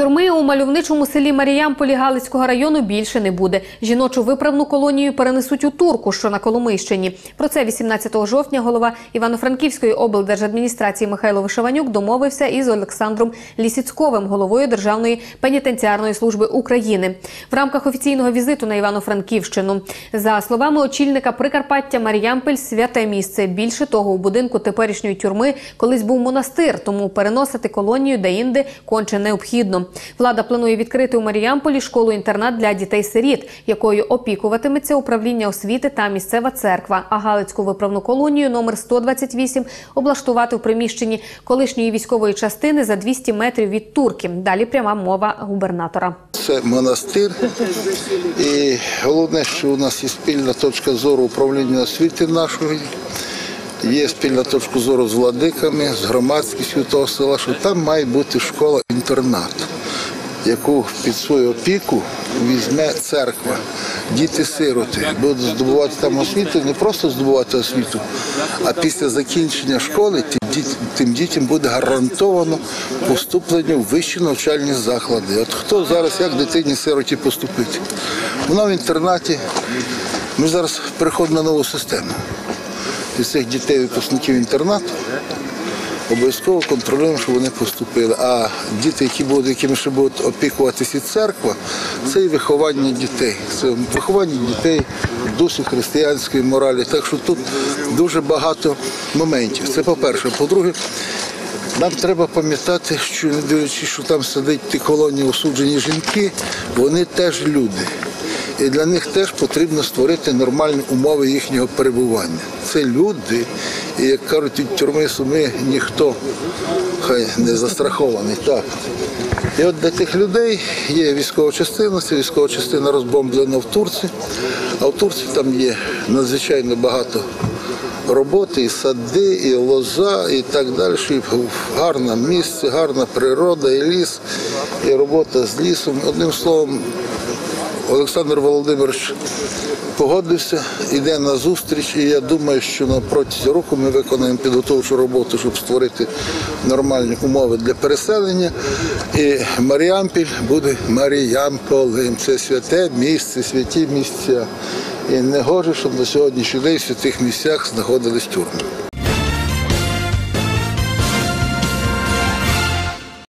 Тюрми у мальовничому селі Маріямполі Галицького району більше не буде. Жіночу виправну колонію перенесуть у Турку, що на Коломийщині. Про це 18 жовтня голова Івано-Франківської облдержадміністрації Михайло Вишиванюк домовився із Олександром Лісіцьковим, головою Державної пенітенціарної служби України, в рамках офіційного візиту на Івано-Франківщину. За словами очільника Прикарпаття, Маріямполь святе місце. Більше того, у будинку теперішньої тюрми колись був монастир, тому переносити колонію де-інде конче необхідно. Влада планує відкрити у Маріямполі школу-інтернат для дітей-сиріт, якою опікуватиметься управління освіти та місцева церква. А Галицьку виправну колонію номер 128 облаштувати в приміщенні колишньої військової частини за 200 метрів від турки. Далі пряма мова губернатора. Це монастир. І головне, що у нас є спільна точка зору управління освіти нашої. Є спільна точка зору з владиками, з громадськістю того села, що там має бути школа-інтернат, яку під свою опіку візьме церква. Діти-сироти будуть здобувати там освіту, не просто здобувати освіту, а після закінчення школи тим діт- тим дітям буде гарантовано поступлення в вищі навчальні заклади. От хто зараз як дитині-сироті поступити? Вона в інтернаті. Ми зараз переходимо на нову систему. І цих дітей випускників інтернату обов'язково контролюємо, щоб вони поступили. А діти, які будуть, якими ще будуть опікуватися церква, це і виховання дітей. Це виховання дітей в дусі християнської моралі. Так що тут дуже багато моментів. Це по-перше. По-друге, нам треба пам'ятати, що не дивлячись, що там сидять ті колонії осуджені жінки, вони теж люди. І для них теж потрібно створити нормальні умови їхнього перебування. Це люди, і як кажуть, від тюрми суми ніхто хай не застрахований. Так. І от для тих людей є військова частина, це військова частина розбомблена в Турції, а в Турції там є надзвичайно багато роботи, і сади, і лоза, і так далі. Гарне місце, гарна природа, і ліс, і робота з лісом. Одним словом, Олександр Володимирович погодився, йде на зустріч, і я думаю, що на протязі року ми виконаємо підготовчу роботу, щоб створити нормальні умови для переселення. І Маріампіль буде Маріямполем. Це святе місце, святі місця. І не гоже, щоб на сьогоднішній день в святих місцях знаходились тюрми.